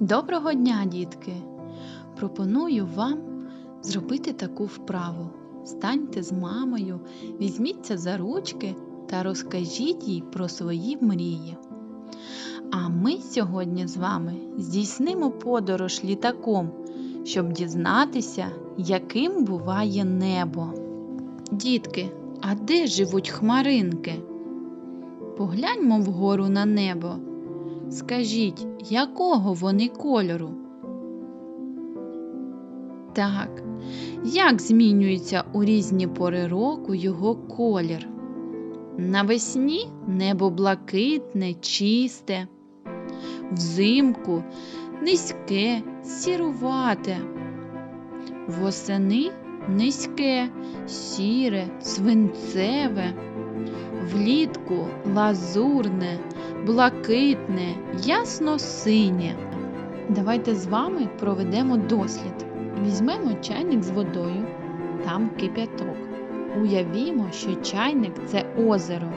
Доброго дня, дітки! Пропоную вам зробити таку вправу. Станьте з мамою, візьміться за ручки та розкажіть їй про свої мрії. А ми сьогодні з вами здійснимо подорож літаком, щоб дізнатися, яким буває небо. Дітки, а де живуть хмаринки? Погляньмо вгору на небо. Скажіть, якого вони кольору? Так, як змінюється у різні пори року його колір? Навесні небо блакитне, чисте, взимку низьке, сірувате, восени низьке, сіре, свинцеве, влітку лазурне, блакитне, ясно-синє. Давайте з вами проведемо дослід. Візьмемо чайник з водою, там кип'яток. Уявімо, що чайник це озеро.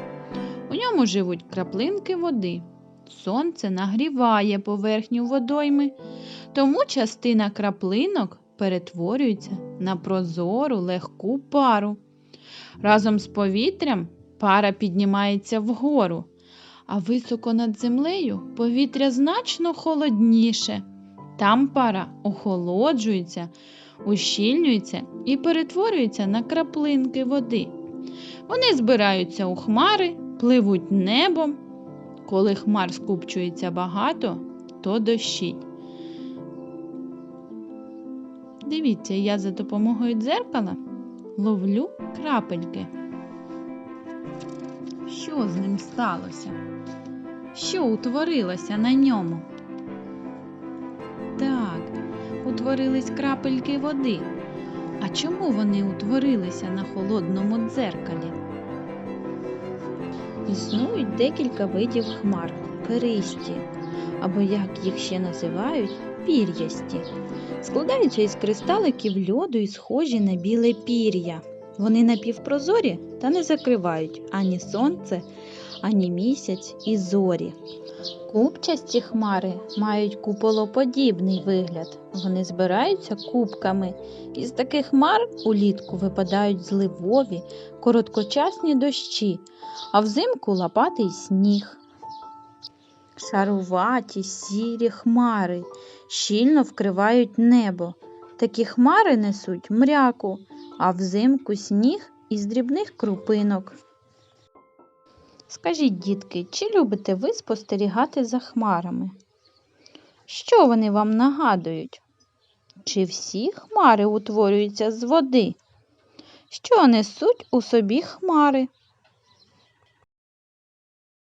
У ньому живуть краплинки води. Сонце нагріває поверхню водойми, тому частина краплинок перетворюється на прозору легку пару. Разом з повітрям пара піднімається вгору, а високо над землею повітря значно холодніше. Там пара охолоджується, ущільнюється і перетворюється на краплинки води. Вони збираються у хмари, пливуть небом. Коли хмар скупчується багато, то дощить. Дивіться, я за допомогою дзеркала ловлю крапельки. Що з ним сталося? Що утворилося на ньому? Так, утворились крапельки води. А чому вони утворилися на холодному дзеркалі? Існують декілька видів хмар перисті, або як їх ще називають, пір'ясті. Складаються із кристаликів льоду і схожі на біле пір'я. Вони напівпрозорі та не закривають ані сонце, ані місяць і зорі. Купчасті хмари мають куполоподібний вигляд. Вони збираються кубками. Із таких хмар улітку випадають зливові, короткочасні дощі, а взимку лопатий сніг. Шаруваті сірі хмари щільно вкривають небо. Такі хмари несуть мряку, а взимку сніг із дрібних крупинок. Скажіть, дітки, чи любите ви спостерігати за хмарами? Що вони вам нагадують? Чи всі хмари утворюються з води? Що несуть у собі хмари?